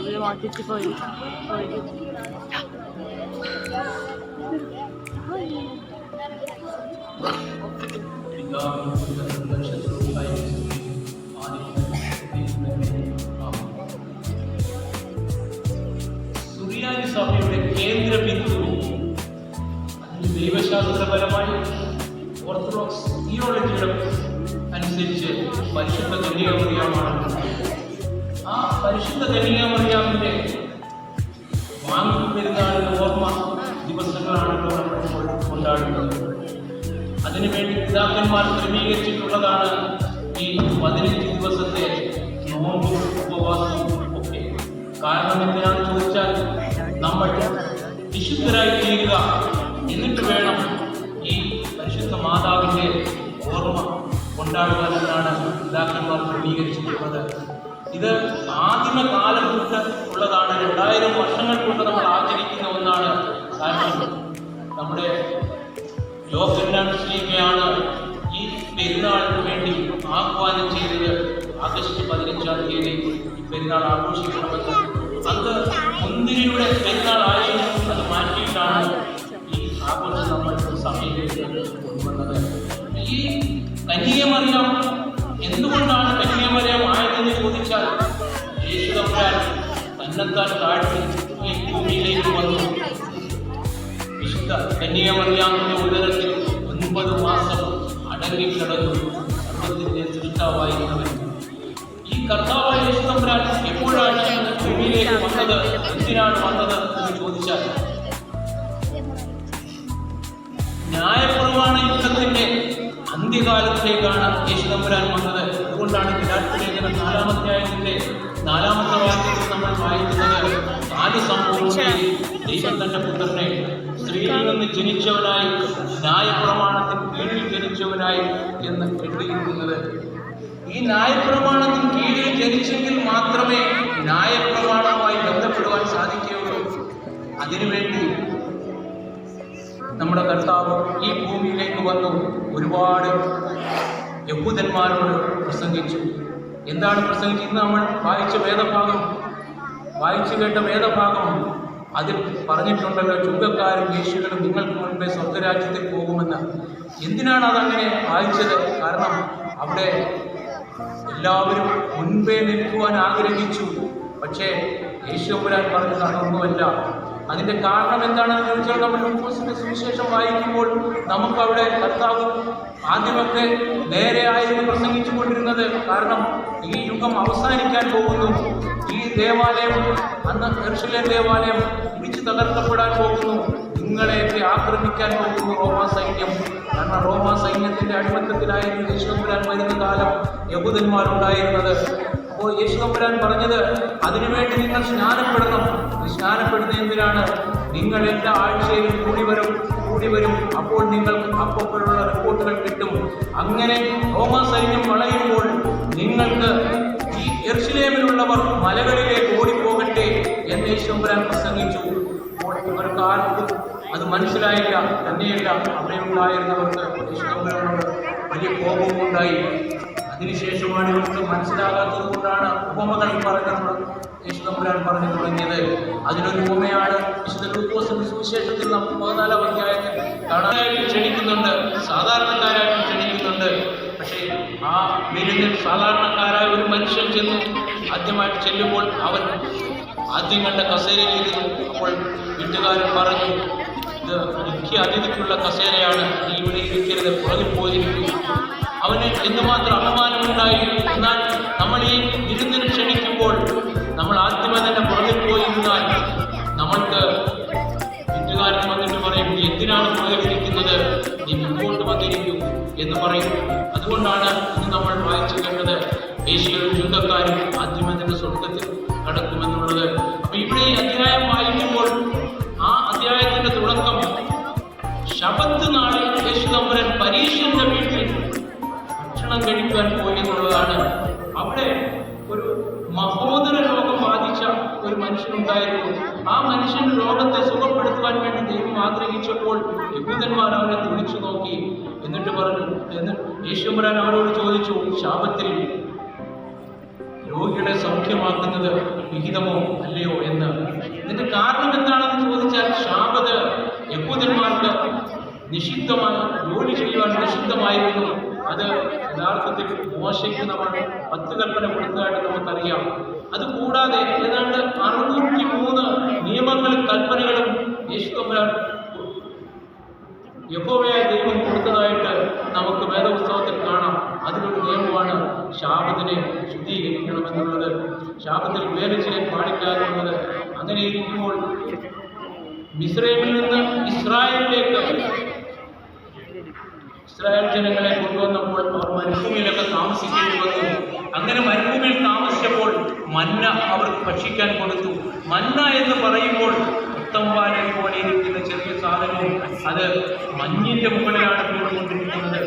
അവർ മാറ്റിച്ച് പോയി. പോയി. സുറിയാനി സഭയുടെ കേന്ദ്ര ബിന്ദു. ദൈവശാസ്ത്രപരമായി ഓർത്തഡോക്സ് തിയോളജിയുടെ അനുസരിച്ച് പരിശുദ്ധ കന്യാമറിയാമാണ് ആ പരിശുദ്ധ കന്യാമറിയാമിന്റെ വാങ്ങി പെരുന്നാളിന്റെ ഓർമ്മ ദിവസങ്ങളാണല്ലോ നമ്മൾ കൊണ്ടാടുന്നത്. അതിനുവേണ്ടി പിതാക്കന്മാർ ക്രമീകരിച്ചിട്ടുള്ളതാണ് ഈ പതിനഞ്ച് ദിവസത്തെ നോമ്പും ഉപവാസവും ഒക്കെ. കാരണം എന്തിനാണെന്ന് ചോദിച്ചാൽ നമ്മൾ വിശുദ്ധരായി തീരുക എന്നിട്ട് വേണം ഈ പരിശുദ്ധ മാതാവിന്റെ ഓർമ്മ കൊണ്ടാടുക ക്രമീകരിച്ചിട്ടുള്ളത് ഇത് ആദിമ കാലം മുതൽ ഉള്ളതാണ്. രണ്ടായിരം വർഷങ്ങൾ കൊണ്ട് നമ്മൾ ആചരിക്കുന്ന ഒന്നാണ് കാരണം നമ്മുടെ യോഹന്നാണ് ഈ പെരുന്നാളിന് വേണ്ടി ആഹ്വാനം ചെയ്തത് ആഗസ്റ്റ് പതിനഞ്ചാം തീയതി പെരുന്നാൾ ആഘോഷിക്കണമെന്ന്. അത് മുന്തിരിയുടെ പെരുന്നാൾ തന്നെത്താൻ താഴ്ത്തി ഈ ഭൂമിയിലേക്ക് വന്നു. വിശുദ്ധ കന്യാമറിയാമിന്റെ ഉദരത്തിൽ ഒൻപത് മാസം അടങ്ങിക്കിടന്നു സർവത്തിന്റെ സൃഷ്ടാവായിരുന്നവൻ. ഈ കർത്താവായ യേശുതമ്പുരാൻ എപ്പോഴാണ് ഭൂമിയിലേക്ക് വന്നത്? എന്തിനാണ് വന്നത് എന്ന് ചോദിച്ചാൽ ന്യായപ്രമാണ യുദ്ധത്തിന്റെ അന്ത്യകാലത്തിലേക്കാണ് യേശുതമ്പുരാൻ വന്നത്. അതുകൊണ്ടാണ് വിരാട്ടിലേഖനം നാലാമധ്യായത്തിന്റെ നാലാമത്തെ വാക്യത്തിൽ നമ്മൾ വായിക്കുന്നത് നാല് സംഭവങ്ങളിൽ ദൈവം തന്റെ പുത്രനെ സ്ത്രീയിൽ നിന്ന് ജനിച്ചവനായി ന്യായപ്രമാണത്തിന് കീഴിൽ ജനിച്ചവനായി എന്ന് എഴുതിയിരിക്കുന്നത് ഈ ന്യായപ്രമാണത്തിന് കീഴിൽ ജനിച്ചെങ്കിൽ മാത്രമേ ന്യായപ്രമാണവുമായി ബന്ധപ്പെടുവാൻ സാധിക്കുകയുള്ളൂ. അതിനുവേണ്ടി നമ്മുടെ കർത്താവ് ഈ ഭൂമിയിലേക്ക് വന്നു ഒരുപാട് യഹൂദന്മാരോട് പ്രസംഗിച്ചു. എന്താണ് പ്രസംഗിച്ചത്? നമ്മൾ വായിച്ച വേദഭാഗം വായിച്ചു കേട്ട വേദഭാഗം അതിൽ പറഞ്ഞിട്ടുണ്ടല്ലോ ചുങ്കക്കാരും യേശുകളും നിങ്ങൾക്ക് മുൻപേ സ്വർഗരാജ്യത്തിൽ പോകുമെന്ന്. എന്തിനാണ് അതങ്ങനെ വായിച്ചത്? കാരണം അവിടെ എല്ലാവരും മുൻപേ നിൽക്കുവാൻ ആഗ്രഹിച്ചു. പക്ഷേ യേശുപുരാൻ പറഞ്ഞത് അതൊന്നുമല്ല. അതിന്റെ കാരണം എന്താണെന്ന് ചോദിച്ചാൽ നമ്മൾ ലൂക്കോസിന്റെ സുവിശേഷം വായിക്കുമ്പോൾ നമുക്ക് അവിടെ കർത്താവ് ആദ്യമൊക്കെ നേരെ ആയിരുന്നു പ്രസംഗിച്ചു കൊണ്ടിരുന്നത്. കാരണം ഈ യുഗം അവസാനിക്കാൻ പോകുന്നു. ഈ ദേവാലയം അന്ന് എർഷലേം ദേവാലയം ഇടിച്ചു തകർക്കപ്പെടാൻ പോകുന്നു. നിങ്ങളെയൊക്കെ ആക്രമിക്കാൻ പോകുന്നു റോമാ സൈന്യം. കാരണം റോമാ സൈന്യത്തിന്റെ അടിമത്തത്തിലായിരുന്നു യേശുദമ്പുരാൻ വരുന്ന കാലം യഹൂദന്മാരുണ്ടായിരുന്നത്. അപ്പോൾ യേശുദമ്പുരാൻ പറഞ്ഞത് അതിനുവേണ്ടി നിങ്ങൾ സ്നാനപ്പെടണം. സ്നാനപ്പെടുന്ന എന്തിനാണ്? നിങ്ങൾ എല്ലാ ആഴ്ചയിലും കൂടി വരും കൂടി വരും. അപ്പോൾ നിങ്ങൾക്ക് അപ്പോഴുള്ള റിപ്പോർട്ടുകൾ കിട്ടും. അങ്ങനെ ഹോമ സൈന്യം വളയുമ്പോൾ നിങ്ങൾക്ക് ഈ എർഷിലേമിലുള്ളവർ മലകളിലേക്ക് ഓടിപ്പോകട്ടെ എന്ന് യേശുദമ്പുരാൻ പ്രസംഗിച്ചു. ഇവർക്ക് ആർക്കും അത് മനസ്സിലായില്ല തന്നെയല്ല. അവിടെ ഉണ്ടായിരുന്നവർക്ക് യേശുദമ്പുരാനോട് വലിയ ഉണ്ടായി അതിനുശേഷമാണ് ഇവർക്ക് മനസ്സിലാകാത്തത് കൊണ്ടാണ് ഉപമകൾ പറഞ്ഞത്. യേശുദമ്പുരാൻ പറഞ്ഞു തുടങ്ങിയത്. അതിനൊരു ഉപമയാണ് വിശുദ്ധ സുവിശേഷത്തിൽ നമുക്ക് പതിനാലാം അധ്യായത്തിൽ കാണാനായിട്ട് ക്ഷണിക്കുന്നുണ്ട്. സാധാരണക്കാരായിട്ടും ക്ഷണിക്കുന്നുണ്ട്. പക്ഷേ ആ വിരുന്നിൽ സാധാരണക്കാരായ ഒരു മനുഷ്യൻ ചെന്നു ആദ്യമായിട്ട് ചെല്ലുമ്പോൾ അവൻ ആദ്യം കണ്ട കസേരയിലിരുന്നു അപ്പോൾ വീട്ടുകാരൻ പറഞ്ഞു ഇത് മുഖ്യ അതിഥിക്കുള്ള കസേരയാണ്. നീ ഇവിടെ ഇരിക്കരുത്. പുറകിൽ പോയിരിക്കും അവന് എന്തുമാത്രം അപമാനമുണ്ടായി എന്നാൽ നമ്മൾ ഈ വിരുന്നിന് ക്ഷണിക്കുമ്പോൾ നമ്മൾ ആദ്യമേ തന്നെ പുറകിൽ പോയിരുന്നാൽ നമ്മൾക്ക് വീട്ടുകാരൻ വന്നിട്ട് പറയും നീ എന്തിനാണ് പുറകിലിരിക്കുന്നത് നീ മുമ്പോട്ട് വന്നിരിക്കും എന്ന് പറയും. അതുകൊണ്ടാണ് ഇന്ന് നമ്മൾ വായിച്ചു കേട്ടത് ഏഷ്യയിലും കഴിക്കാൻ പോയി എന്നുള്ളതാണ് അവിടെ ഒരു മഹോദര രോഗം ബാധിച്ച ഒരു മനുഷ്യനുണ്ടായിരുന്നു. ആ മനുഷ്യൻ രോഗത്തെ സുഖപ്പെടുത്തുവാൻ വേണ്ടി ദൈവം ആഗ്രഹിച്ചപ്പോൾ യഹൂദന്മാർ അവനെ തുണിച്ചു നോക്കി. എന്നിട്ട് പറഞ്ഞു എന്ന് യേശുപുരാൻ അവരോട് ചോദിച്ചു ശാപത്തിൽ രോഗികളെ സൗഖ്യമാക്കുന്നത് വിഹിതമോ അല്ലയോ എന്ന്? ഇതിന്റെ കാരണം എന്താണെന്ന് ചോദിച്ചാൽ ശാപത് യഹൂദന്മാർക്ക് നിഷിദ്ധമായി ജോലി ചെയ്യുവാൻ നിഷിദ്ധമായിരുന്നു. അത് യഥാർത്ഥത്തിൽ മോശയ്ക്ക് നമ്മൾ പത്ത് കൽപ്പന കൊടുത്തതായിട്ട് നമുക്കറിയാം. അതുകൂടാതെ ഏതാണ്ട് അറുന്നൂറ്റി മൂന്ന് നിയമങ്ങളും കൽപ്പനകളും യേശു യഹോവയായ ദൈവം കൊടുത്തതായിട്ട് നമുക്ക് വേദപുസ്തകത്തിൽ കാണാം. അതിലൊരു നിയമമാണ് ശാപത്തിനെ ശുദ്ധീകരിക്കണമെന്നുള്ളത്. ശാപത്തിൽ വേല ചെയ്യാൻ പാടില്ല എന്നുള്ളത് അങ്ങനെ ഇരിക്കുമ്പോൾ മിസ്രൈമിൽ നിന്ന് ഇസ്രായേലിലേക്ക് ഇസ്രായേൽ ജനങ്ങളെ കൊണ്ടുവന്നപ്പോൾ അവർ മരുഭൂമിയിലൊക്കെ താമസിക്കേണ്ടി വന്നു അങ്ങനെ മരുഭൂമിയിൽ താമസിച്ചപ്പോൾ മന്ന അവർക്ക് ഭക്ഷിക്കാൻ കൊടുത്തു. മന്ന എന്ന് പറയുമ്പോൾ ഉത്തംവാനെ പോലെ ഇരിക്കുന്ന ചെറിയ സാധനവും അത് മഞ്ഞിന്റെ മുകളിലാണ് വീണുകൊണ്ടിരിക്കുന്നത്.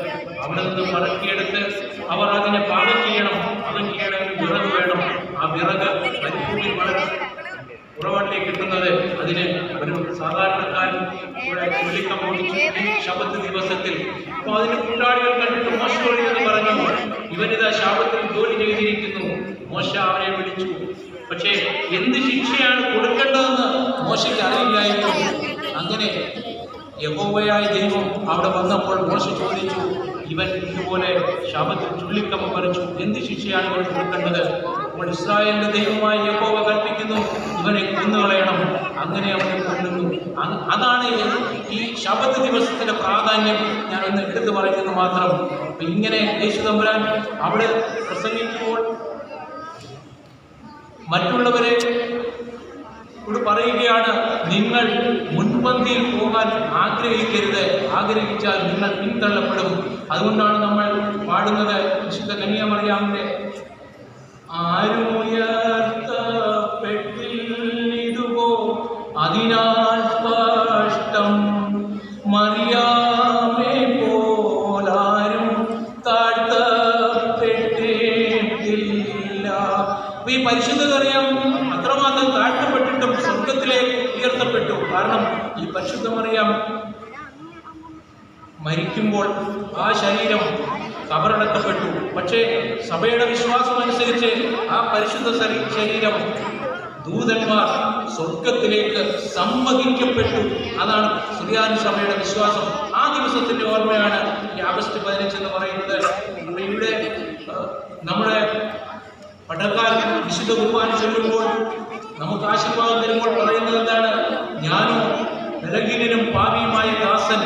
അവിടെ നിന്ന് പറക്കിയെടുത്ത് അവർ അതിനെ പാകം ചെയ്യണം. പാകം ചെയ്യണമെങ്കിൽ വിറക് വേണം. ആ വിറക് മരുഭൂമിയിൽ വളരെ ഉറവാട്ടിലേക്ക് കിട്ടുന്നത് അതിന് ഒരു സാധാരണക്കാരൻ ശബത്ത് ദിവസത്തിൽ. അപ്പോൾ അതിന് കൂട്ടാളികൾ കണ്ടിട്ട് മോശമൊഴി എന്ന് പറഞ്ഞു. ഇവനിതാ ശാപത്തിൽ ജോലി ചെയ്തിരിക്കുന്നു. മോശ അവനെ വിളിച്ചു. പക്ഷേ എന്ത് ശിക്ഷയാണ് കൊടുക്കേണ്ടതെന്ന് മോശയ്ക്ക് അറിയില്ലായിരുന്നു. അങ്ങനെ യഹോവയായ ദൈവം അവിടെ വന്നപ്പോൾ മോശ ചോദിച്ചു ഇവൻ ഇതുപോലെ ശാപത്തിൽ ചുള്ളിക്കമ്മ പറിച്ചു. എന്ത് ശിക്ഷയാണ് ഇവൻ കൊടുക്കേണ്ടത്? അപ്പോൾ ഇസ്രായേലിന്റെ ദൈവമായ യഹോവ കൽപ്പിക്കുന്നു. ഇവനെ കൊന്നുകളയണം. അങ്ങനെ അവനെ കൊല്ലുന്നു. അതാണ് ഈ ശബത്ത് ദിവസത്തിന്റെ പ്രാധാന്യം. ഞാൻ ഒന്ന് എടുത്തു പറയുന്നത് മാത്രം. അപ്പൊ ഇങ്ങനെ യേശു തമ്പുരാൻ അവിടെ പ്രസംഗിക്കുമ്പോൾ മറ്റുള്ളവരെ പറയുകയാണ് നിങ്ങൾ മുൻപന്തിയിൽ പോകാൻ ആഗ്രഹിക്കരുത്. ആഗ്രഹിച്ചാൽ നിങ്ങൾ പിന്തള്ളപ്പെടും. അതുകൊണ്ടാണ് നമ്മൾ പാടുന്നത് വിശുദ്ധ കന്യാമറിയാമിന്റെ ആരുയർത്തപ്പെട്ടില്ലിതുവോ അതിനാൽ സ്പഷ്ടം മറിയാമേ പോലാരും താഴ്ത്തപ്പെട്ടിട്ടില്ല. ഈ പരിശുദ്ധതറിയാം അത്രമാത്രം താഴ്ത്തപ്പെട്ടിട്ടും സ്വർഗത്തിലേക്ക് ഉയർത്തപ്പെട്ടു. കാരണം ഈ പരിശുദ്ധമറിയാം മരിക്കുമ്പോൾ ആ ശരീരം കബറടക്കപ്പെട്ടു പക്ഷേ സഭയുടെ വിശ്വാസം അനുസരിച്ച് ആ പരിശുദ്ധ ശരീരം ദൂതന്മാർ സ്വർഗത്തിലേക്ക് സംവഹിക്കപ്പെട്ടു. അതാണ് സുറിയാനി സഭയുടെ വിശ്വാസം. ആ ദിവസത്തിന്റെ ഓർമ്മയാണ് ഈ ആഗസ്റ്റ് പതിനഞ്ച് എന്ന് പറയുന്നത്. ഇവിടെ നമ്മുടെ പട്ടക്കാരൻ വിശുദ്ധ കുർബാന ചൊല്ലുമ്പോൾ നമുക്ക് ആശീർവാദം തരുമ്പോൾ പറയുന്നത് എന്താണ്? ഞാനും ബലഹീനനും പാപിയുമായ ദാസൻ.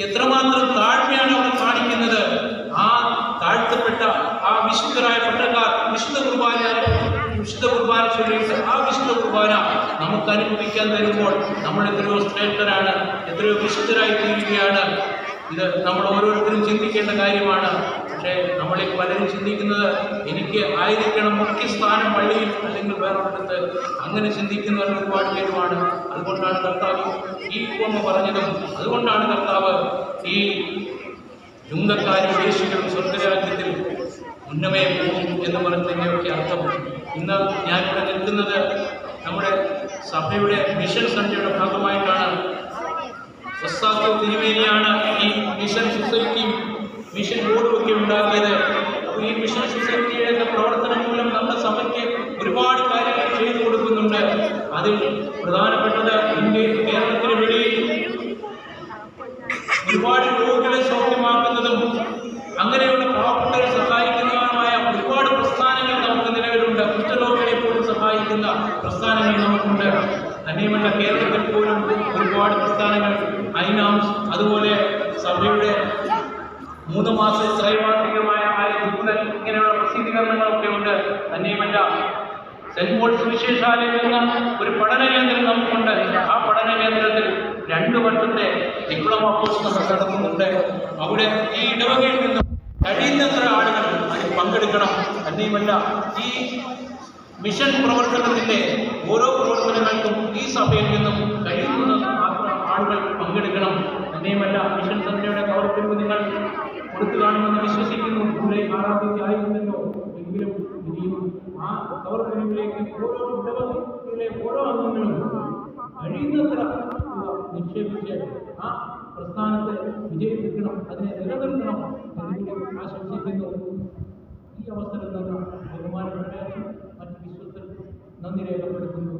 എത്രമാത്രം താഴ്മയാണ് അവിടെ കാണിക്കുന്നത് ആ താഴ്ത്തപ്പെട്ട ആ വിശുദ്ധരായ പട്ടക്കാർ വിശുദ്ധ കുർബാന വിശുദ്ധ ചൊല്ലിയിട്ട് ആ വിശുദ്ധ കുർബാന നമുക്ക് അനുഭവിക്കാൻ തരുമ്പോൾ നമ്മൾ എത്രയോ ശ്രേഷ്ഠരാണ് എത്രയോ വിശുദ്ധരായി തീരുകയാണ് ഇത് നമ്മൾ ഓരോരുത്തരും ചിന്തിക്കേണ്ട കാര്യമാണ്. പക്ഷേ നമ്മളിൽ പലരും ചിന്തിക്കുന്നത് എനിക്ക് ആയിരിക്കണം മുഖ്യ സ്ഥാനം പള്ളിയിൽ അല്ലെങ്കിൽ വേറൊരിടത്ത്. അങ്ങനെ ചിന്തിക്കുന്നവർ ഒരുപാട് പേരുമാണ്. അതുകൊണ്ടാണ് കർത്താവ് ഈ ഉപമ പറഞ്ഞതും അതുകൊണ്ടാണ് കർത്താവ് ഈ ചുങ്കക്കാരും ദേശികളും സ്വർഗരാജ്യത്തിൽ ഉന്നമേ പോകും എന്ന് പറഞ്ഞതിന്റെയൊക്കെ അർത്ഥം ഇന്ന് ഞാനിവിടെ നിൽക്കുന്നത് നമ്മുടെ സഭയുടെ മിഷൻ സന്ധ്യയുടെ ഭാഗമായിട്ടാണ്. ഒസാക്കോ തിരുവേനിയാണ് ഈ മിഷൻ സൊസൈറ്റിയും മിഷൻ ബോർഡും ഒക്കെ ഉണ്ടാക്കിയത്. ഈ മിഷൻ സൊസൈറ്റിയുടെ പ്രവർത്തനം മൂലം നമ്മുടെ സഭയ്ക്ക് ഒരുപാട് കാര്യങ്ങൾ ചെയ്തു കൊടുക്കുന്നുണ്ട്. അതിൽ പ്രധാനപ്പെട്ടത് ഇന്ത്യയിൽ കേരളത്തിന് വെളിയിൽ ഒരുപാട് രോഗികളെ സൗഖ്യമാക്കുന്നതും അങ്ങനെയുള്ള പാവപ്പെട്ടവരെ സഹായിക്കുന്നതുമായ ഒരുപാട് പ്രസ്ഥാനങ്ങൾ നമുക്ക് നിലവിലുണ്ട് കുഷ്ഠരോഗികളെ പോലും സഹായിക്കുന്ന പ്രസ്ഥാനങ്ങൾ നമുക്കുണ്ട് തന്നെയുമല്ല കേരളത്തിൽ പോലും ഒരുപാട് പ്രസ്ഥാനങ്ങൾ ഐനാംസ് അതുപോലെ സഭയുടെ മൂന്ന് മാസ ത്രൈമാസികമായ ആയ ഇങ്ങനെയുള്ള പ്രസിദ്ധീകരണങ്ങളൊക്കെ ഉണ്ട്. തന്നെയുമല്ല സെന്റ് പോൾസ് വിശേഷാലയം എന്ന ഒരു പഠന കേന്ദ്രം നമുക്കുണ്ട്. ആ പഠന കേന്ദ്രത്തിൽ രണ്ട് വർഷത്തെ ഡിപ്ലോമ കോഴ്സ് നമ്മൾ നടത്തുന്നുണ്ട് അവിടെ ഈ ഇടവകയിൽ നിന്നും കഴിയുന്നത്ര ആളുകൾ അതിൽ പങ്കെടുക്കണം. തന്നെയുമല്ല ഈ മിഷൻ പ്രവർത്തനത്തിന്റെ ഓരോ പ്രവർത്തനങ്ങൾക്കും ഈ സഭയിൽ നിന്നും കഴിയുന്ന ആളുകൾ പങ്കെടുക്കണം. തന്നെയുമല്ല മിഷൻ സഭയുടെ പ്രവർത്തനവും നിങ്ങൾ കൊടുത്തു കാണുമെന്ന് വിശ്വസിക്കുന്നു. ജൂലൈ ആറാം ആയിരുന്നല്ലോ എങ്കിലും ഇനിയും ആ പ്രവർത്തനങ്ങളിലേക്ക് ഓരോ ഇടവകയിലെ ഓരോ അംഗങ്ങളും കഴിയുന്നത്ര നിക്ഷേപിച്ച് ആ പ്രസ്ഥാനത്തെ വിജയിപ്പിക്കണം അതിനെ നിലനിർത്തണം എന്ന് ആശംസിക്കുന്നു. ഈ അവസരം തന്നെ ബഹുമാനപ്പെട്ട മറ്റ് വിശ്വസർക്കും നന്ദി രേഖപ്പെടുത്തുന്നു.